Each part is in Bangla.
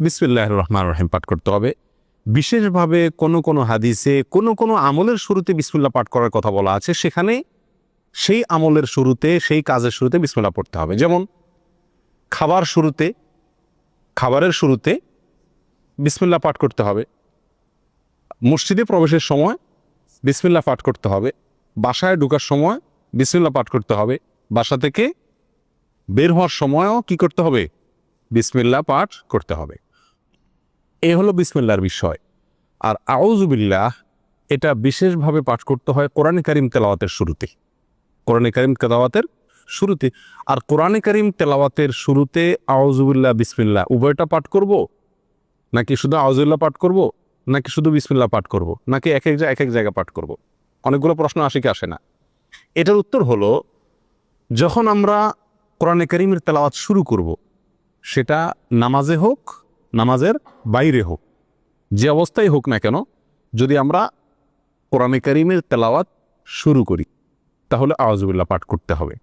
বিসমিল্লাহ রহমান রহিম পাঠ করতে হবে। বিশেষভাবে কোনো কোনো হাদিসে, কোনো কোনো আমলের শুরুতে বিসমিল্লা পাঠ করার কথা বলা আছে। সেখানে সেই আমলের শুরুতে, সেই কাজের শুরুতে বিসমিল্লা পড়তে হবে। যেমন খাবার শুরুতে, খাবারের শুরুতে বিসমিল্লা পাঠ করতে হবে। মসজিদে প্রবেশের সময় বিসমিল্লা পাঠ করতে হবে। বাসায় ঢোকার সময় বিসমিল্লা পাঠ করতে হবে। বাসা থেকে বের হওয়ার সময়ও কি করতে হবে? বিসমিল্লা পাঠ করতে হবে। এ হলো বিসমিল্লার বিষয়। আর আউজুবিল্লাহ এটা বিশেষভাবে পাঠ করতে হয় কোরআন করিম তেলাওয়াতের শুরুতে। কোরআন করিম তেলাওয়াতের শুরুতে। আর কোরআন করিম তেলাওয়াতের শুরুতে আউজুবিল্লাহ বিসমিল্লা উভয়টা পাঠ করব? নাকি শুধু আউজুবিল্লাহ পাঠ করব? নাকি শুধু বিসমিল্লা পাঠ করব? নাকি এক এক এক এক জায়গা পাঠ করব? অনেকগুলো প্রশ্ন আসে কি আসে না। এটার উত্তর হলো, যখন আমরা কোরআনে করিমের তেলাওয়াত শুরু করব সেটা নামাজে হোক, নামাজের বাইরে হোক, যে অবস্থায় হোক না কেন, যদি আমরা কোরআনে করিমের তেলাওয়াত শুরু করি, তাহলে আওয়াজুবিল্লাহ পাঠ করতে হবে।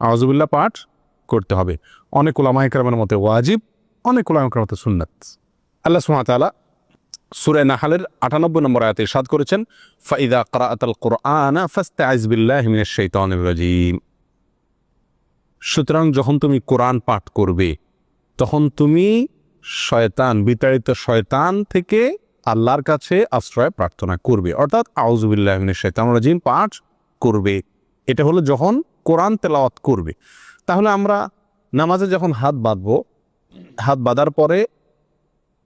আওয়াজবুল্লাহ পাঠ করতে হবে। অনেক ওলামাইকরামের মতে ওয়াজিব, অনেক ওলামাইকরামের মতে সুন্নাত। আল্লাহ সুমাতালা সুরে নাহালের আটানব্বই নম্বর আয়াতে সাদ করেছেন, ফাইদা করাআতাল কোরআনা ফাস্তাইজ বিল্লাহি মিনাশ শাইতানির রাজিম। সুতরাং যখন তুমি কোরআন পাঠ করবে, তখন তুমি শয়তান, বিতাড়িত শয়তান থেকে আল্লাহর কাছে আশ্রয় প্রার্থনা করবে। অর্থাৎ আউজুবিল্লাহ মিনাশ শাইতানির রাজিম, পাঠ করবে। এটা হলো যখন কোরআন তেলাওয়াত করবে। তাহলে আমরা নামাজে যখন হাত বাঁধবো, হাত বাঁধার পরে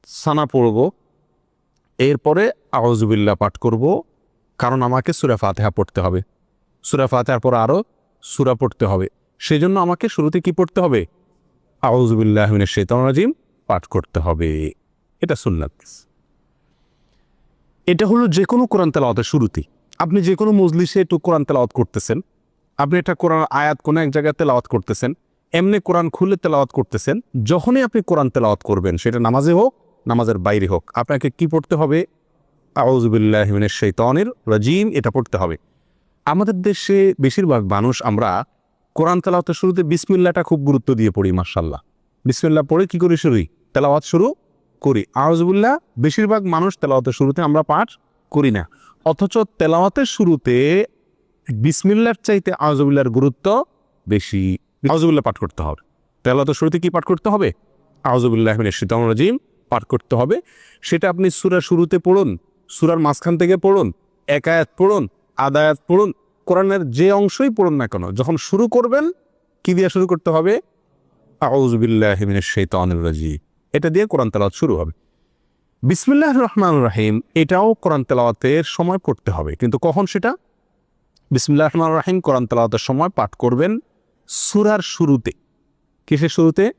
সানা পড়ব, এরপরে আউজুবিল্লাহ পাঠ করব, কারণ আমাকে সুরা ফাতেহা পড়তে হবে। সুরা ফাতেহার পর আরও সুরা পড়তে হবে। সেই জন্য আমাকে শুরুতে কি পড়তে হবে? আউজুবিল্লাহ মিনের শেতন রাজিম, পাঠ করতে হবে। এটা সুন্নাত। এটা হলো যে কোনো কোরআন তেলাওয়াতের শুরুতে। আপনি যে কোনো মজলিসে একটু কোরআন তেলাওয়াত করতেছেন, আপনি এটা কোরআন আয়াত কোনো এক জায়গায় তেলাওয়াত করতেছেন, এমনি কোরআন খুলে তেলাওয়াত করতেছেন, যখনই আপনি কোরআন তেলাওয়াত করবেন, সেটা নামাজে হোক, নামাজের বাইরে হোক, আপনাকে কি পড়তে হবে? আউজবিল্লাহমিনের শৈতনের রাজিম, এটা পড়তে হবে। আমাদের দেশে বেশিরভাগ মানুষ, আমরা কোরআন তেলাওয়াতের শুরুতে বিসমিল্লাটা খুব গুরুত্ব দিয়ে পড়ি মার্শাল্লাহ বিসমিল্লা পড়ে কি করি শুরুই? তেলাওয়াত শুরু করি। আওয়াজবুল্লাহ বেশিরভাগ মানুষ তেলাওয়াতের শুরুতে আমরা পাঠ করি না। অথচ তেলাওয়াতের শুরুতে বিসমিল্লার চাইতে আউজবুল্লাহর গুরুত্ব বেশি। আউজবুল্লাহ পাঠ করতে হবে। তেলাওয়াতের শুরুতে কি পাঠ করতে হবে? আউজবুল্লাহ শীতম রাজিম, পাঠ করতে হবে। সেটা আপনি সুরা শুরুতে পড়ুন, সুরার মাঝখান থেকে পড়ুন একায়াত পড়ুন আদায়াত পড়ুন কোরআনের যে অংশই পড়ুন না কেন, যখন শুরু করবেন, কি দিয়ে শুরু করতে হবে? আউজবিল্লাহমিনের শৈতানুর রাজি এটা দিয়ে কোরআন তেলাওয়াত শুরু হবে। বিসমিল্লাহ রহমান রাহিম, এটাও কোরআন তেলাওয়াতের সময় পড়তে হবে। কিন্তু কখন সেটা? বিসমিল্লাহ রহমান রাহিম, কোরআন তেলাওয়াতের সময় পাঠ করবেন সুরার শুরুতে। কিসের শুরুতে?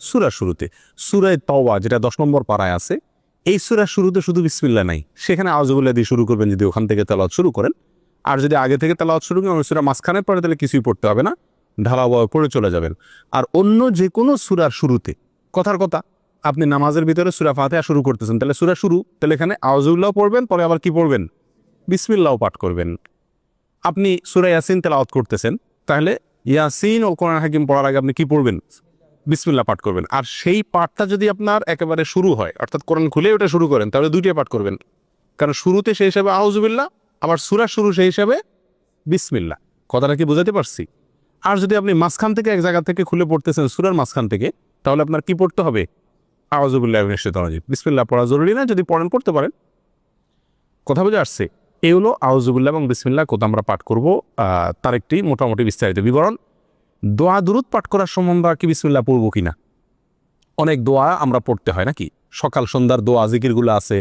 সুরার শুরুতে। সুরায় তওয়া যেটা দশ নম্বর পাড়ায় আছে। এই সুরার শুরুতে শুধু বিসমিল্লা নাই। সেখানে আউজবুল্লাহ দিয়ে শুরু করবেন, যদি ওখান থেকে তেলাওয়াত শুরু করেন। আর যদি আগে থেকে তেলাওয়াত শুরু করেন সুরা মাঝখানে পড়ে তাহলে কিছুই পড়তে হবে না। ঢালাওয়া পড়ে চলে যাবেন। আর অন্য যে কোনো সুরার শুরুতে, কথার কথা, আপনি নামাজের ভিতরে সুরা ফাতেহা শুরু করতেছেন, তাহলে সুরা শুরু, তাহলে এখানে আউজুল্লাহ পড়বেন, পরে আবার কি পড়বেন? বিসমিল্লাহ পাঠ করবেন। আপনি সুরা ইয়াসিন তেলাওয়াত করতেছেন, তাহলে ইয়াসিন ও কোরআন হাকিম পড়ার আগে আপনি কি পড়বেন? বিসমিল্লাহ পাঠ করবেন। আর সেই পাঠটা যদি আপনার একেবারে শুরু হয়, অর্থাৎ কোরআন খুলে ওটা শুরু করেন, তাহলে দুইটাই পাঠ করবেন। কারণ শুরুতে সেই হিসাবে আউজুবিল্লাহ আবার সুরা শুরু সেই হিসাবে বিসমিল্লা কথাটা কি বুঝাতে পারছি? আর যদি আপনি মাঝখান থেকে এক জায়গা থেকে খুলে পড়তেছেন সুরার মাঝখান থেকে, তাহলে আপনার কি পড়তে হবে? আওয়াজুবুল্লাহ বিসমিল্লা পড়া জরুরি না, যদি পড়েন, পড়তে পারেন। কথা বুঝে আসছে? এই হলো আউজুবুল্লাহ এবং বিসমিল্লা কোথা আমরা পাঠ করব। তার একটি মোটামুটি বিস্তারিত বিবরণ। দোয়া দুরুদ পাঠ করার সম্বন্ধে কি বিসমিল্লাহ পড়ব কিনা? অনেক দোয়া আমরা পড়তে হয় নাকি? সকাল সন্ধ্যার দোয়া, জিকিরগুলো আছে।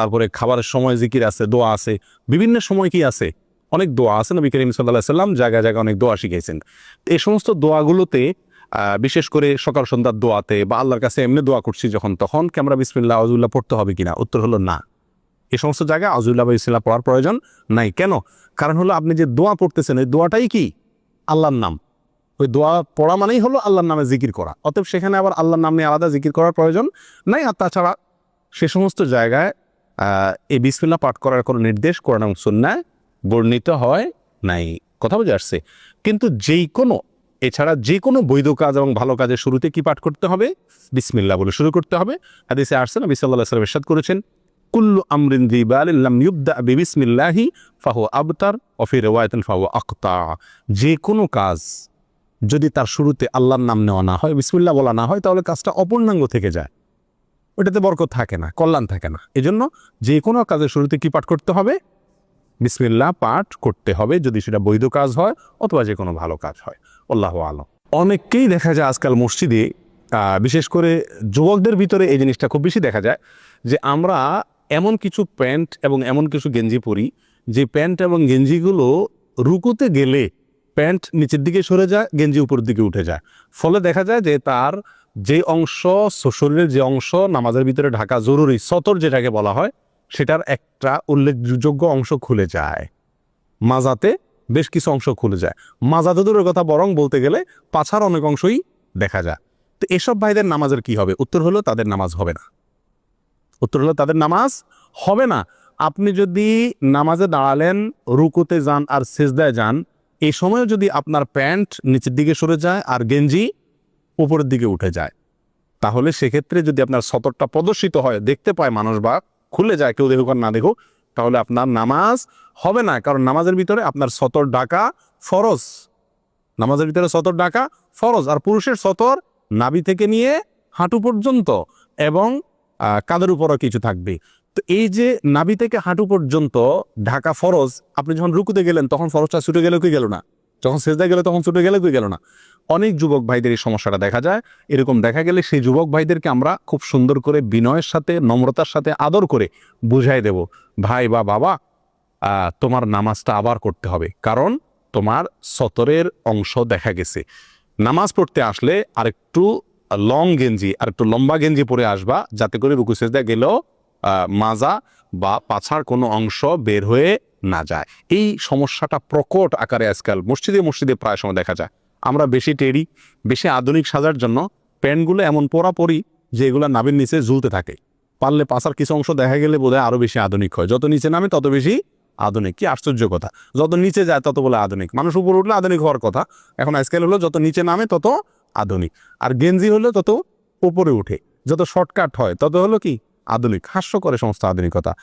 তারপরে খাবারের সময় জিকির আছে, দোয়া আছে, বিভিন্ন সময় কি আছে? অনেক দোয়া আছে, নবী করিম সাল্লাহ সাল্লাম জায়গায় জায়গায় অনেক দোয়া শিখেছেন এই সমস্ত দোয়াগুলোতে বিশেষ করে সকাল সন্ধ্যার দোয়াতে বা আল্লাহর কাছে এমনি দোয়া করছি যখন, তখন কি আমরা বিসমিল্লাহ আউজুল্লাহ পড়তে হবে কিনা? উত্তর হলো না। এই সমস্ত জায়গায় আউজুল্লাহ বা পড়ার প্রয়োজন নাই। কেন? কারণ হলো আপনি যে দোয়া পড়তেছেন ওই দোয়াটাই কি? আল্লাহর নাম। ওই দোয়া পড়া মানেই হলো আল্লাহর নামে জিকির করা। অতএব সেখানে আবার আল্লাহর নাম নিয়ে আলাদা জিকির করার প্রয়োজন নাই। আর তাছাড়া সে সমস্ত জায়গায় এই বিসমিল্লা পাঠ করার কোনো নির্দেশ কোরআন এবং সুন্নায় বর্ণিত হয় নাই। কথা বুঝে আসছে? কিন্তু যেই কোনো, এছাড়া যে কোনো বৈধ কাজ এবং ভালো কাজের শুরুতে কি পাঠ করতে হবে? বিসমিল্লা বলে শুরু করতে হবে। হাদিসে আসছে, নবী আলাইহি ওয়াসাল্লাম ইরশাদ করেছেন, কুল্লু আমরিন দিবালিন লাম ইউবদা বিবিসমিল্লাহি ফাহু আবতার ও ফি রিওয়ায়াতিন ফাহু আক্তা। যে কোনো কাজ যদি তার শুরুতে আল্লাহর নাম নেওয়া না হয় বিসমিল্লা বলা না হয়, তাহলে কাজটা অপূর্ণাঙ্গ থেকে যায়। ওটাতে বরকত থাকে না, কল্যাণ থাকে না। এজন্য যে কোনো কাজের শুরুতে কি পাঠ করতে হবে? বিসমিল্লাহ পাঠ করতে হবে যদি সেটা বৈধ কাজ হয় অথবা যে কোনো ভালো কাজ হয়। আল্লাহ আলম। অনেককেই দেখা যায় আজকাল মসজিদে বিশেষ করে যুবকদের ভিতরে এই জিনিসটা খুব বেশি দেখা যায় যে আমরা এমন কিছু প্যান্ট এবং এমন কিছু গেঞ্জি পরি, যে প্যান্ট এবং গেঞ্জিগুলো রুকুতে গেলে প্যান্ট নিচের দিকে সরে যায়, গেঞ্জি উপরের দিকে উঠে যায়। ফলে দেখা যায় যে তার যে অংশ শরীরের যে অংশ, নামাজের ভিতরে ঢাকা জরুরি, সতর যেটাকে বলা হয়, সেটার একটা উল্লেখযোগ্য অংশ খুলে যায়। মাজাতে বেশ কিছু অংশ খুলে যায়। মাজাতে দূরের কথা বরং বলতে গেলে পাছার অনেক অংশই দেখা যায়। তো এসব ভাইদের নামাজের কি হবে? উত্তর হলো তাদের নামাজ হবে না। উত্তর হলো তাদের নামাজ হবে না। আপনি যদি নামাজে দাঁড়ালেন, রুকুতে যান আর সেজদায় যান এই সময় যদি আপনার প্যান্ট নিচের দিকে সরে যায় আর গেঞ্জি উপরের দিকে উঠে যায়। তাহলে সেক্ষেত্রে যদি আপনার সতরটা প্রদর্শিত হয়, দেখতে পায় মানুষ বা খুলে যায়, কেউ দেখুক আর না দেখুক, তাহলে আপনার নামাজ হবে না। কারণ নামাজের ভিতরে আপনার সতর ডাকা ফরজ। নামাজের ভিতরে সতর ডাকা ফরজ। আর পুরুষের সতর নাবি থেকে নিয়ে হাঁটু পর্যন্ত এবং কাদের উপরও কিছু থাকবে। তো এই যে নাবি থেকে হাঁটু পর্যন্ত ঢাকা ফরজ, আপনি যখন রুকুতে গেলেন, তখন ফরজটা ছুটে গেলে কি গেল না? যখন সেজদা গেলে, তখন ছুটে গেলে কি গেল না? অনেক যুবক ভাইদের এই সমস্যাটা দেখা যায়। এরকম দেখা গেলে সেই যুবক ভাইদেরকে আমরা খুব সুন্দর করে বিনয়ের সাথে, নম্রতার সাথে আদর করে বুঝাই দেব। ভাই বা বাবা তোমার নামাজটা আবার করতে হবে। কারণ তোমার সতরের অংশ দেখা গেছে। নামাজ পড়তে আসলে আরেকটু লং গেঞ্জি আর একটু লম্বা গেঞ্জি পরে আসবা, যাতে করে রুকু সেজদা গেলেও মাজা বা পাছার কোনো অংশ বের হয়ে না যায়। এই সমস্যাটা প্রকট আকারে আজকাল মসজিদে মসজিদে প্রায় সময় দেখা যায়। আমরা বেশি টেরি, বেশি আধুনিক সাজার জন্য প্যান্টগুলো এমন পরা পরি যে এগুলো নাবির নিচে ঝুলতে থাকে। পারলে পাশার কিছু অংশ দেখা গেলে বোধহয় আরও বেশি আধুনিক হয়। যত নিচে নামে তত বেশি আধুনিক। কি আশ্চর্য কথা। যত নিচে যায় তত বলে আধুনিক। মানুষ উপরে উঠলে আধুনিক হওয়ার কথা। এখন আজকাল হলো যত নিচে নামে তত আধুনিক। আর গেঞ্জি হলো তত উপরে উঠে। যত শর্টকাট হয় তত হলো কি? আধুনিক। হাস্য করে সমস্ত আধুনিকতা।